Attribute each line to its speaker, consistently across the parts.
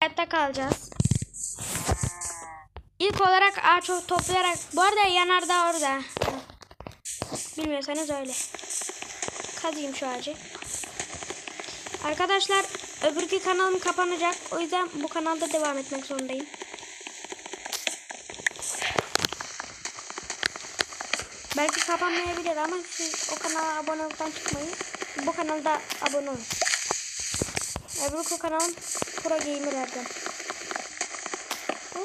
Speaker 1: hayatta kalacağız. İlk olarak ağaç toplayarak bu arada yanardağ orada. Bilmiyorsanız öyle. Kazayım şu ağacı. Arkadaşlar öbürkü kanalım kapanacak. O yüzden bu kanalda devam etmek zorundayım. Belki kapanmayabilir ama siz o kanala abone olmaktan çıkmayın. Bu kanalda abone olun. Öbürkü kanalım Pro Gamer Erdem. Hı?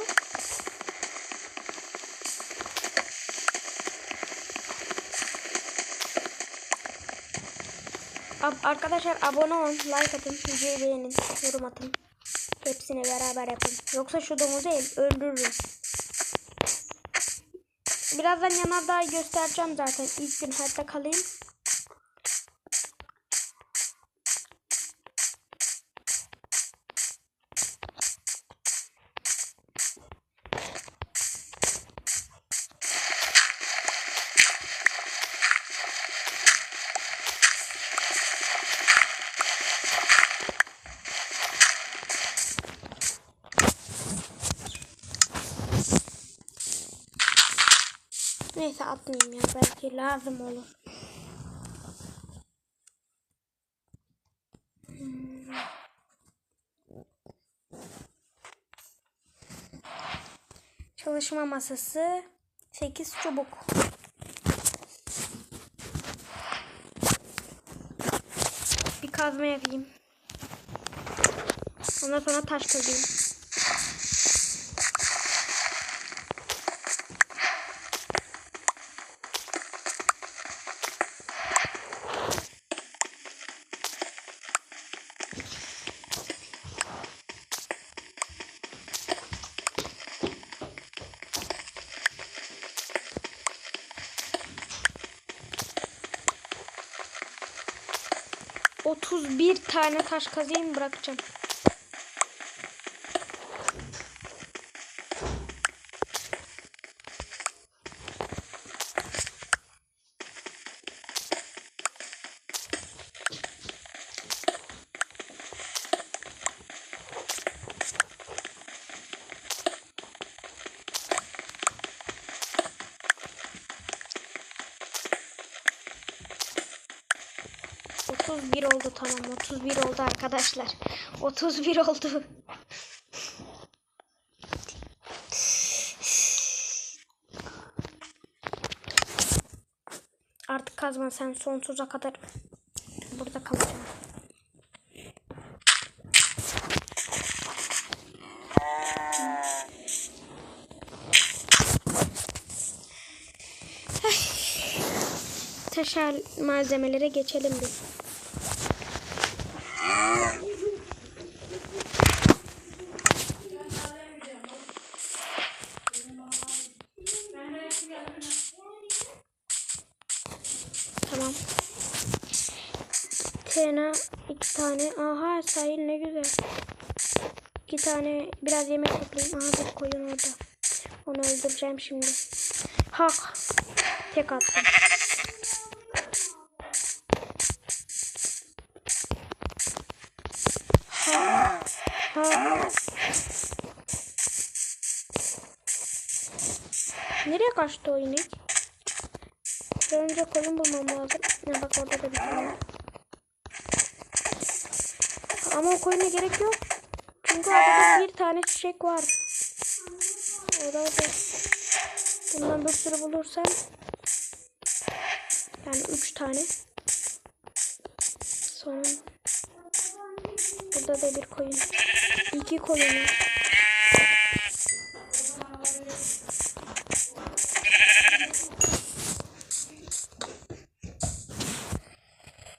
Speaker 1: Ab- Arkadaşlar abone olun, like atın, videoyu beğenin, yorum atın. Hepsini beraber yapın. Yoksa şu domuzu öldürürüm. Birazdan yanardağ göstereceğim zaten. İlk gün hayatta kalayım. Atmayayım ya. Belki lazım olur. Hmm. Çalışma masası 8 çubuk. Bir kazma yapayım. Ondan sonra taş kazayım. Otuz bir tane taş kazayım bırakacağım. Otuz bir oldu tamam. Otuz bir oldu arkadaşlar. Otuz bir oldu. Artık kazma sen sonsuza kadar burada kalacaksın. Taşal malzemelere geçelim bir. Tane. Aha sahil ne güzel. İki tane biraz yemek toplayayım. Aha bir koyun orada. Onu öldüreceğim şimdi. Hak. Tek attım. Ha. Ha. Nereye kaçtı o inek? Önce koyun bulmam lazım. Ne bak orada da bir tane. Ama o koyuna gerek yok. Çünkü adada bir tane çiçek var. Orada da bundan bir sürü bulursam yani üç tane. Sonra burada da bir koyun. İki koyun.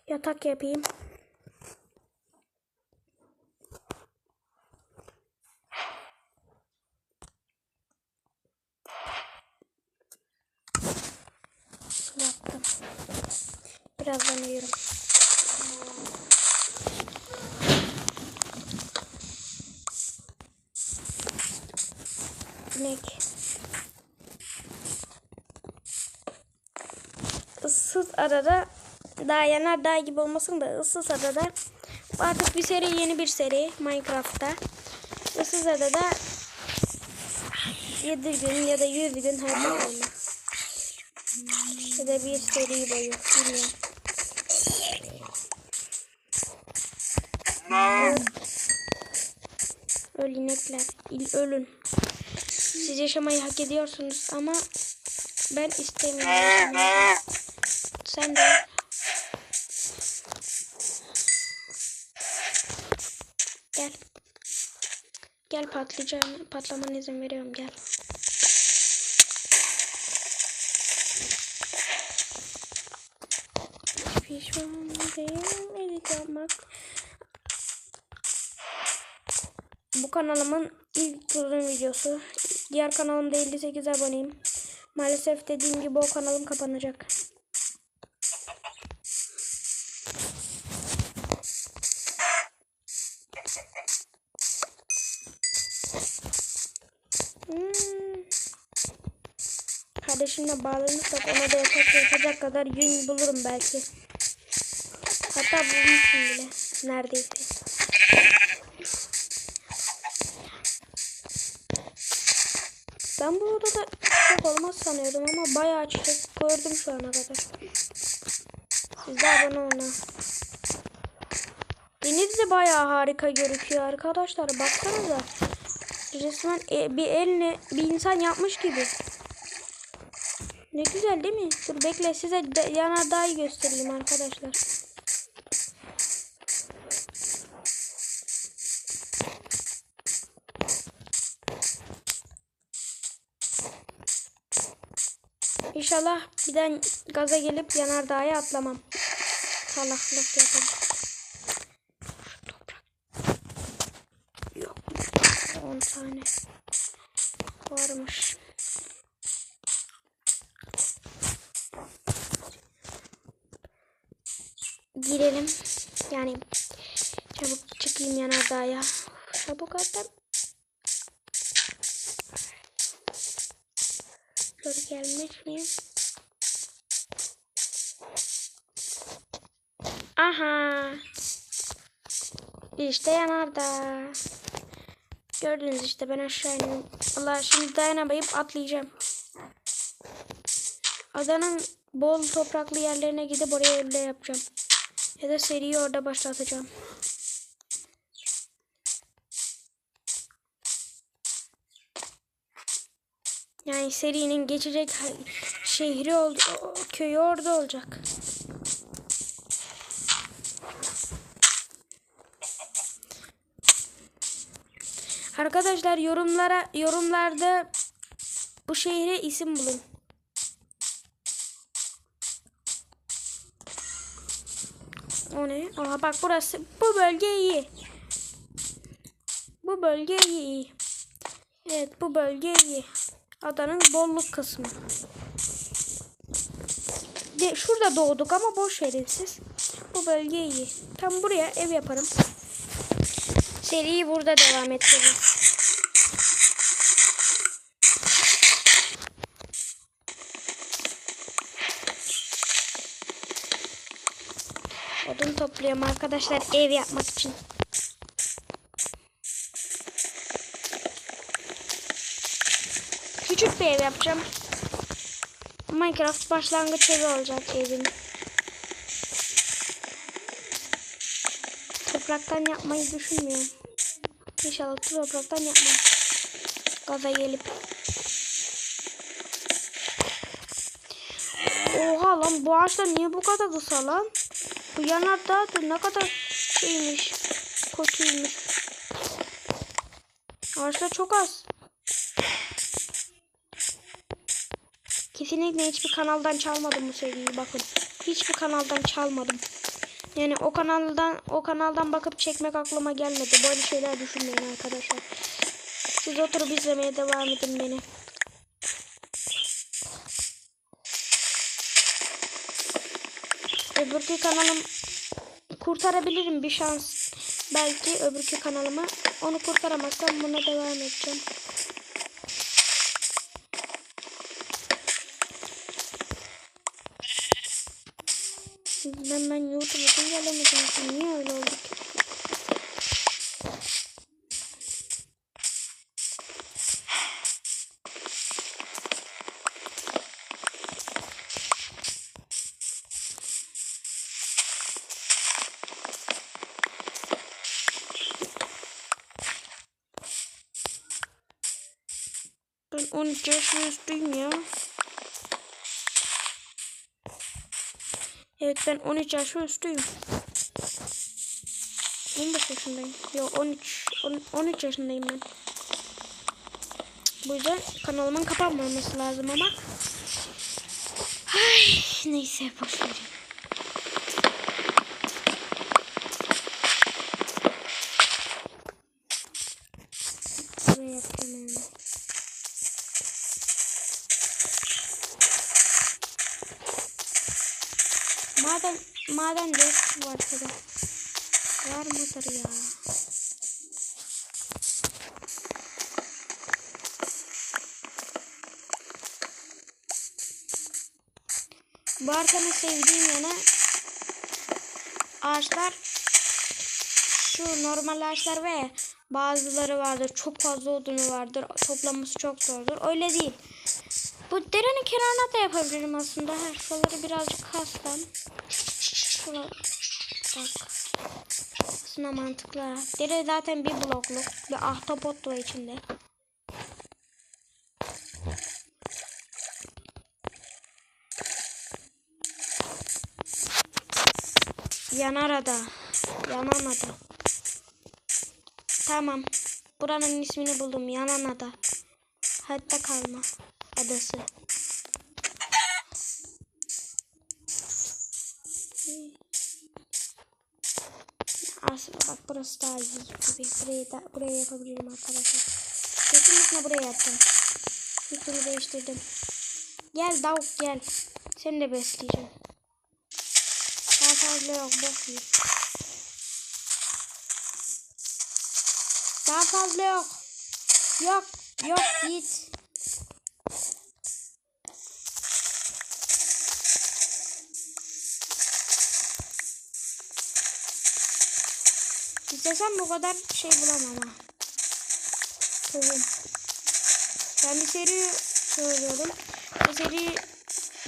Speaker 1: Yatak yapayım. Yaptım. Birazdan uyurum. İnek. Issız adada daha yanar daha gibi olmasın da ıssız adada artık bir seri yeni bir seri Minecraft'ta. Issız adada 7 gün ya da 100 gün hayatta kalma. Ya da bir seri boyu. Bilmiyorum. İl ölün. Siz yaşamayı hak ediyorsunuz ama ben istemiyorum. Sen de Gel. Gel patlayacağım. Patlamana izin veriyorum gel. Pişman değilim edit yapmak. Bu kanalımın ilk uzun videosu. Diğer kanalımda 58 aboneyim. Maalesef dediğim gibi o kanalım kapanacak. Hmm. Kardeşimle bağlanırsak ona da yatak yapacak kadar yün bulurum belki. Hatta bulmuşum bile. Neredeyse. Ben bu odada çok olmaz sanıyordum ama bayağı çiçek gördüm şu ana kadar. Siz de abone olun. Deniz de bayağı harika gözüküyor arkadaşlar. Baksanıza. Resmen e, bir elle bir insan yapmış gibi. Ne güzel değil mi? Dur bekle size de, yanardağ'ı göstereyim arkadaşlar. İnşallah birden gaza gelip yanardağ'a atlamam. Salaklık yaparım. Şu toprak. Yok. 10 tane varmış. Girelim. Yani çabuk çıkayım yanardağ'a. Çabuk hatta. Dur gelmiş miyim? Aha. İşte yanardağ. Gördünüz işte ben aşağı iniyorum. Allah şimdi dayanamayıp atlayacağım. Adanın bol topraklı yerlerine gidip oraya evle yapacağım. Ya da seriyi orada başlatacağım. Yani serinin geçecek şehri oldu, köyü orada olacak. Arkadaşlar yorumlara yorumlarda bu şehre isim bulun. O ne? Aha bak burası bu bölge iyi. Bu bölge iyi. Evet bu bölge iyi. Adanın bolluk kısmı. De, şurada doğduk ama boş verin siz. Bu bölge iyi. Tam buraya ev yaparım. Seriyi burada devam ettiririz. Odun topluyorum arkadaşlar ev yapmak için. Küçük bir ev yapacağım. Minecraft başlangıç evi olacak evim. Topraktan yapmayı düşünmüyorum. İnşallah topraktan yapmam. Gaza gelip. Oha lan bu ağaçlar niye bu kadar kısa lan? Bu yanardağ da ne kadar şeymiş. Kötüymüş. Ağaçlar çok az. Kesinlikle hiçbir kanaldan çalmadım bu seriyi bakın. Hiçbir kanaldan çalmadım. Yani o kanaldan o kanaldan bakıp çekmek aklıma gelmedi. Böyle şeyler düşünmeyin arkadaşlar. Siz oturup izlemeye devam edin beni. Öbürkü kanalım kurtarabilirim bir şans. Belki öbürkü kanalımı onu kurtaramazsam buna devam edeceğim. Ben ben YouTube'u güncellemedim. Niye öyle oldu ki? Ben 13 yaşında üstüyüm ya. Evet ben 13 yaş ve üstüyüm. 15 yaşındayım. Yok 13. 10 13 yaşındayım ben. Bu yüzden kanalımın kapanmaması lazım ama. Ay neyse boş verin. Var mıdır ya? Bu arkanın sevdiğim yanı ağaçlar şu normal ağaçlar ve bazıları vardır çok fazla odunu vardır toplaması çok zordur. Öyle değil. Bu derenin kenarına da yapabilirim aslında. Her şuraları birazcık kassam şuralar bak aslında mantıklı dere zaten bir blokluk bir ahtapot var içinde Yanar ada. Yanan ada. Tamam. Buranın ismini buldum. Yanan ada. Hatta kalma adası. Aslında bak burası daha iyi gibi. Burayı da buraya yapabilirim arkadaşlar. Kesinlikle buraya yapacağım. Fikrimi değiştirdim. Gel Davuk gel. Seni de besleyeceğim. Daha fazla yok bok yiyeyim. Daha fazla yok. Yok yok git. İstesem bu kadar şey bulamam ha. Tohum. Ben bir seri söylüyorum. Bu seri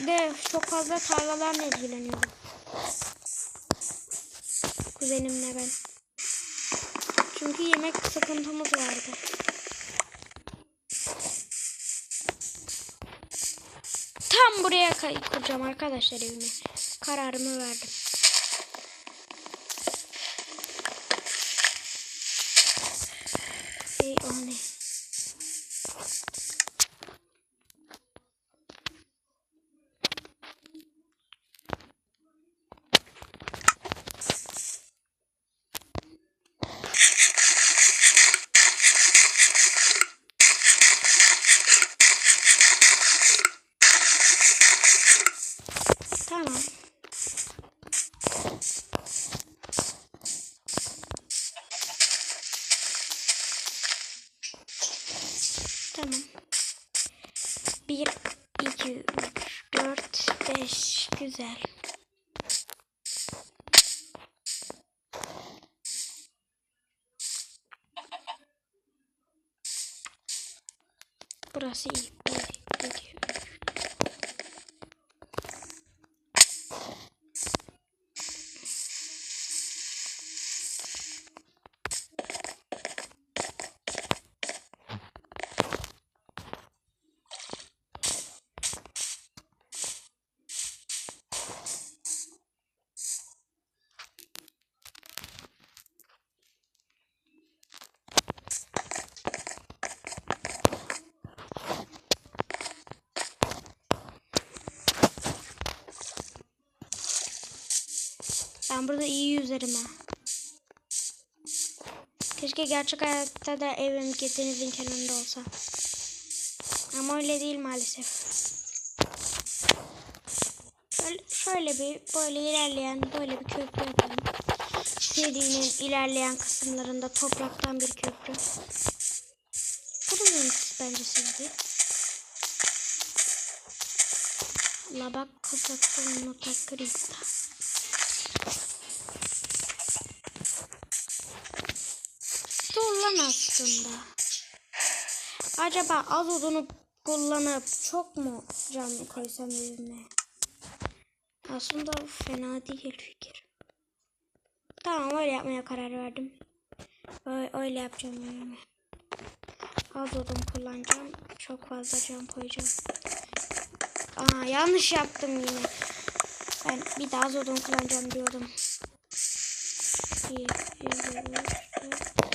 Speaker 1: de çok fazla tarlalarla ilgileniyorum. Kuzenimle ben. Çünkü yemek sıkıntımız vardı. Tam buraya kay- kuracağım arkadaşlar evimi. Kararımı verdim. Ey o ne? Tamam. Tamam. Bir, iki, üç, dört, beş. Güzel. Burası iyi. Bir, iki, üç. Ben ha. Keşke gerçek hayatta da evim denizin kenarında olsa. Ama öyle değil maalesef. Şöyle, şöyle bir böyle ilerleyen böyle bir köprü yapalım. Serinin ilerleyen kısımlarında topraktan bir köprü. Bu da bence sizce. La bak kafasını nota neden aslında? Acaba az odunu kullanıp çok mu canlı koysam evime? Aslında fena değil fikir. Tamam öyle yapmaya karar verdim. Öyle yapacağım evime. Az odun kullanacağım. Çok fazla cam koyacağım. Aa yanlış yaptım yine. Ben bir daha az odun kullanacağım diyordum. 2, 3, 4,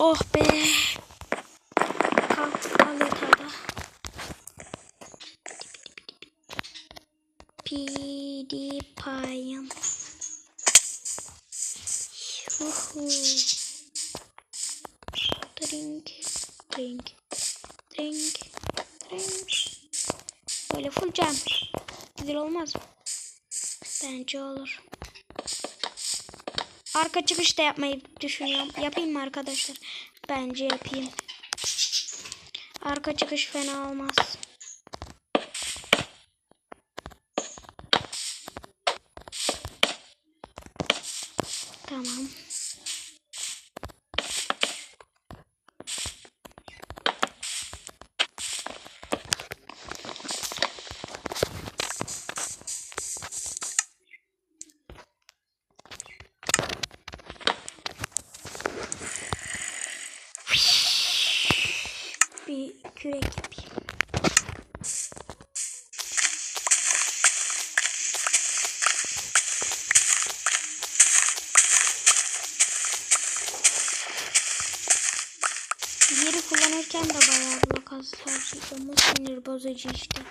Speaker 1: Oh be. Arka çıkış yapmayı düşünüyorum. Yapayım mı arkadaşlar? Bence yapayım. Arka çıkış fena olmaz. Tamam. Bozucu işte.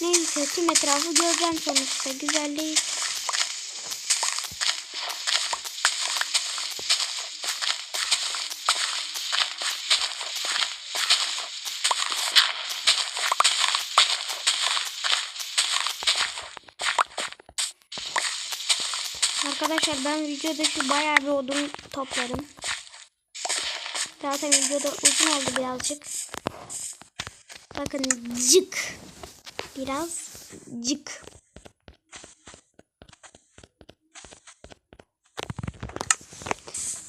Speaker 1: Neyse tüm etrafı göreceğim sonuçta. Güzel değil. Arkadaşlar ben videoda şu bayağı bir odun toplarım. Zaten videoda uzun oldu birazcık. Bakın cık. Biraz cık.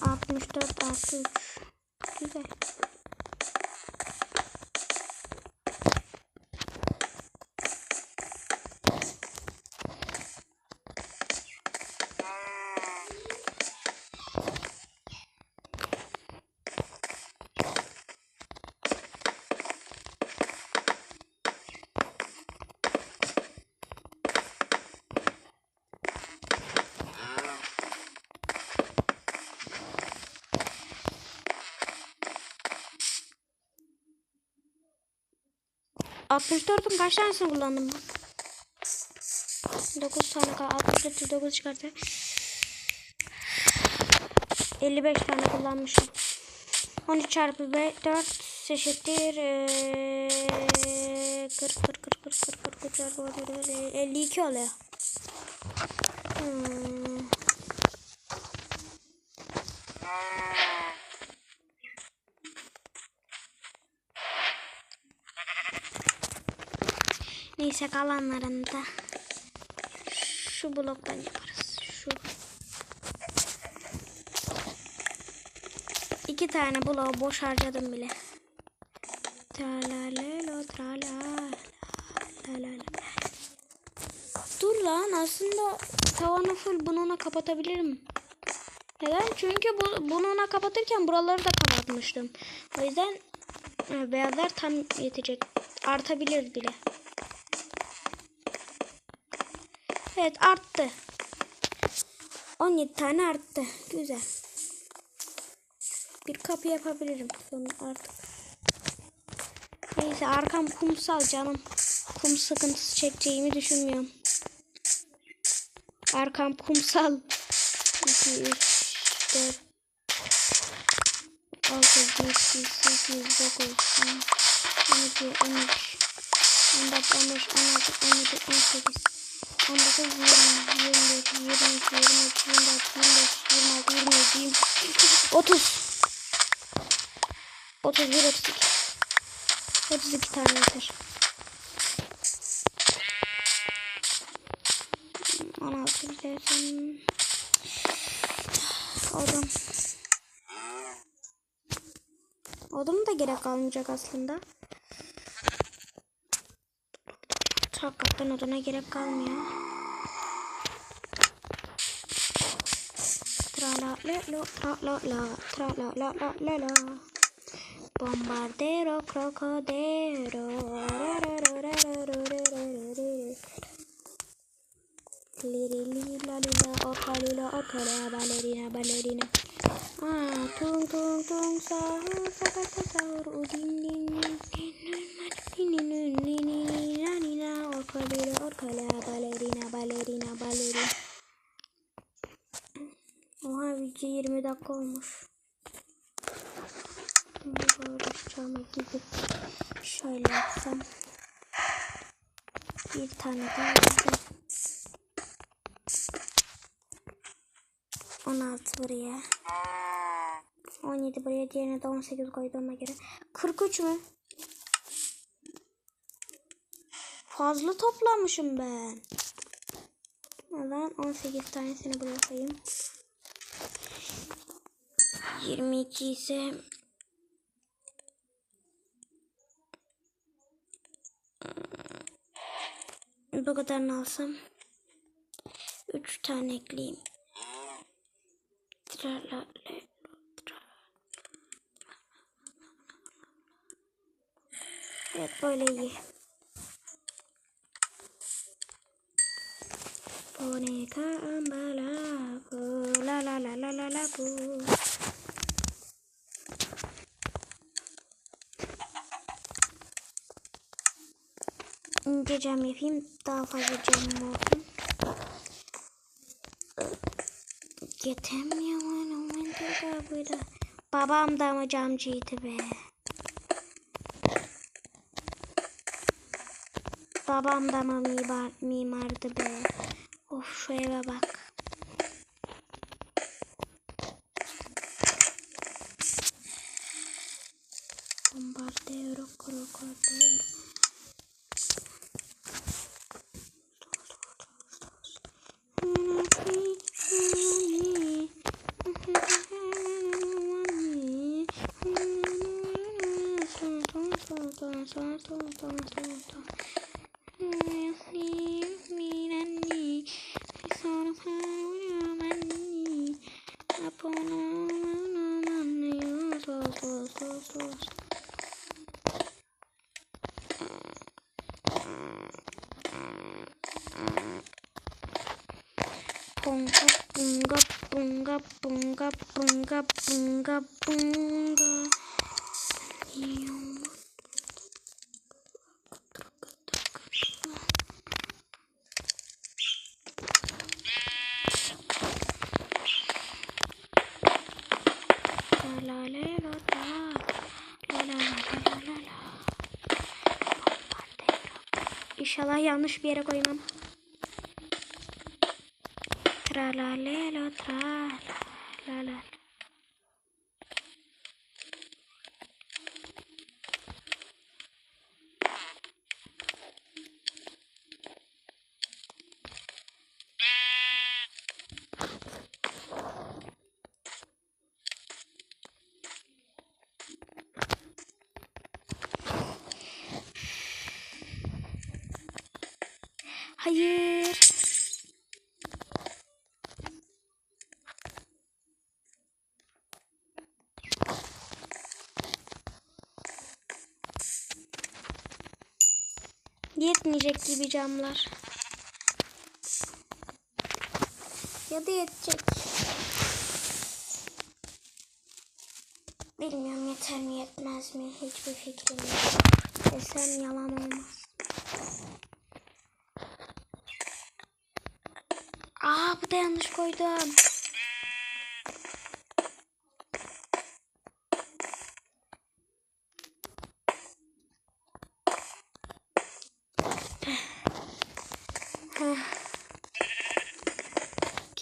Speaker 1: Altmış dört artı. Güzel. Altmış dörtün kaç tanesini kullandım ben? 9 tane kaldı. 64 9 çıkarttı. 55 tane kullanmışım. 13 çarpı 4 eşittir. Ee, 40 40 40 40 40 40 çarpı 52 oluyor. Hmm. Neyse kalanlarını da şu bloktan yaparız. Şu. İki tane bloğu boş harcadım bile. Dur lan aslında tavanı full bununla kapatabilirim. Neden? Çünkü bu, bununla kapatırken buraları da kapatmıştım. O yüzden e, beyazlar tam yetecek. Artabilir bile. Evet arttı. 17 tane arttı. Güzel. Bir kapı yapabilirim sonra artık. Neyse arkam kumsal canım. Kum sıkıntısı çekeceğimi düşünmüyorum. Arkam kumsal. 2, 3, 4, 6, 7, 8, 9, 10, 12, 13, 14, 15, 16, 17, 18, 19, 20, 21, 22, 23, 24, 25, 26, 27, 30. 31, 32. 32 tane yeter. 16 gidersen... Odun. Odun da gerek kalmayacak aslında. Hakikaten oduna gerek kalmıyor. Tra Bombardero li la oka la balerina balerina balerina Oha video 20 dakika olmuş. Şimdi cama gidip şöyle yapsam. Bir tane daha yapsam. 16 buraya. 17 buraya diğerine de 18 koyduğuma göre. 43 mü? Fazla toplamışım ben. Neden 18 tanesini buraya koyayım. 22 ise bu kadarını alsam 3 tane ekleyeyim. Evet böyle iyi. Boneka ambala bu la la la la la la bu. İnce cam yapayım daha fazla camım olsun. Yetemiyorum ben burada. Babam da mı camcıydı be? Babam da mı mimar, mimardı be? Şu eve bak. Bombardero, crocodero. Don't, don't, don't, don't, don't, don't. Yanlış bir yere koymam. Tra la le lo tra la la la. Hayır. Yetmeyecek gibi camlar. Ya da yetecek. Bilmiyorum yeter mi yetmez mi hiçbir fikrim yok. Desem yalan olmaz. Aa bu da yanlış koydum.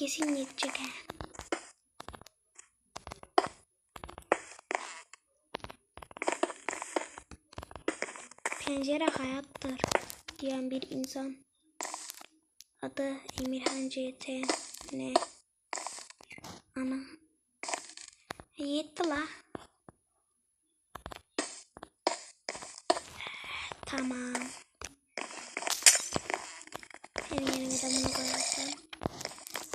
Speaker 1: Kesin yetecek ha. Pencere hayattır diyen bir insan. Adı Emirhan CT. Ne? Ana. E, yetti la. Tamam. Senin yerine de bunu koyacağım.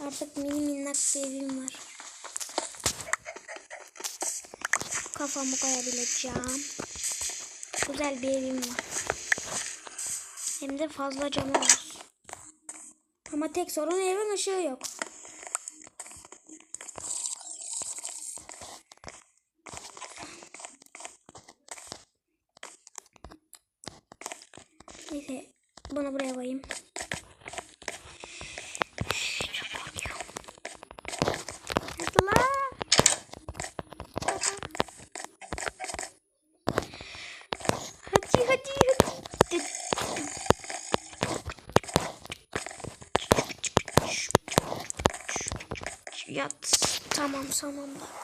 Speaker 1: Artık mini minnak bir evim var. Kafamı koyabileceğim. Güzel bir evim var. Hem de fazla camı var. Ama tek sorun evin ışığı yok. Tamam sonunda.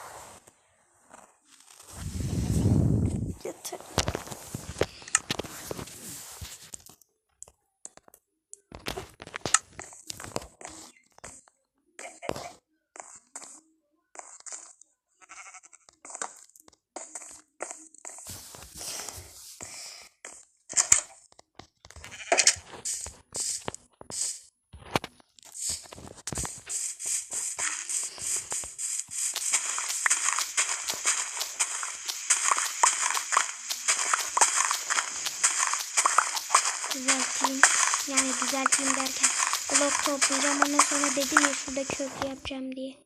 Speaker 1: Toplayacağım ondan sonra dedim ya şurada köprü yapacağım diye.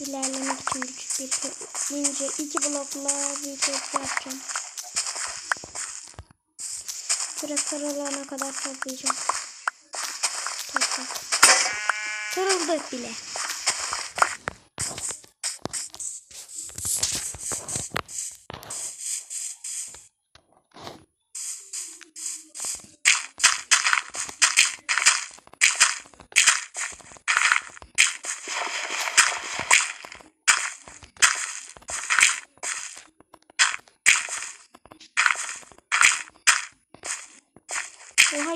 Speaker 1: İlerlemek için küçük bir köprü. ince iki blokla bir köprü yapacağım. Burası kırılana kadar toplayacağım. Topla. Kırıldı bile.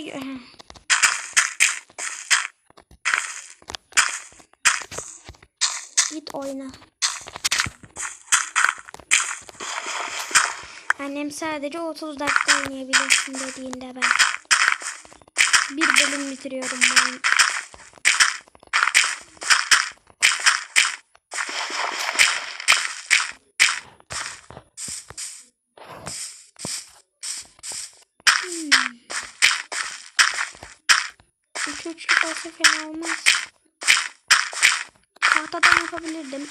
Speaker 1: Ya- Git oyna. Annem sadece 30 dakika oynayabilirsin dediğinde ben. Bir bölüm bitiriyorum bu oyunu. Hmm. Üçlük olsa fena olmaz. Tahtadan yapabilirdim.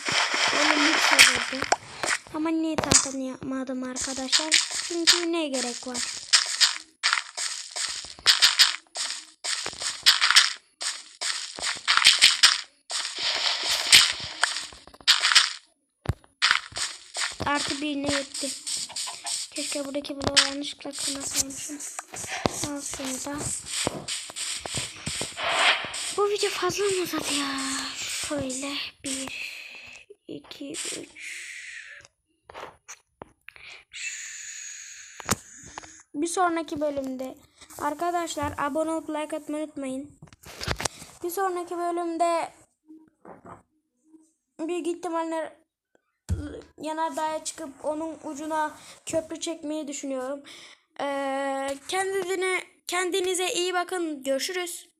Speaker 1: Öyle mix olurdu. Ama niye tahtadan yapmadım arkadaşlar? Çünkü ne gerek var? Artı bir ne yetti? Keşke buradaki bloğu yanlışlıkla kırmasaymışım. Al seni da. Bu video fazla mı uzadı ya? Şöyle bir, iki, üç. Bir sonraki bölümde arkadaşlar abone olup like atmayı unutmayın. Bir sonraki bölümde büyük ihtimalle yanardağa çıkıp onun ucuna köprü çekmeyi düşünüyorum. Ee, kendine kendinize iyi bakın. Görüşürüz.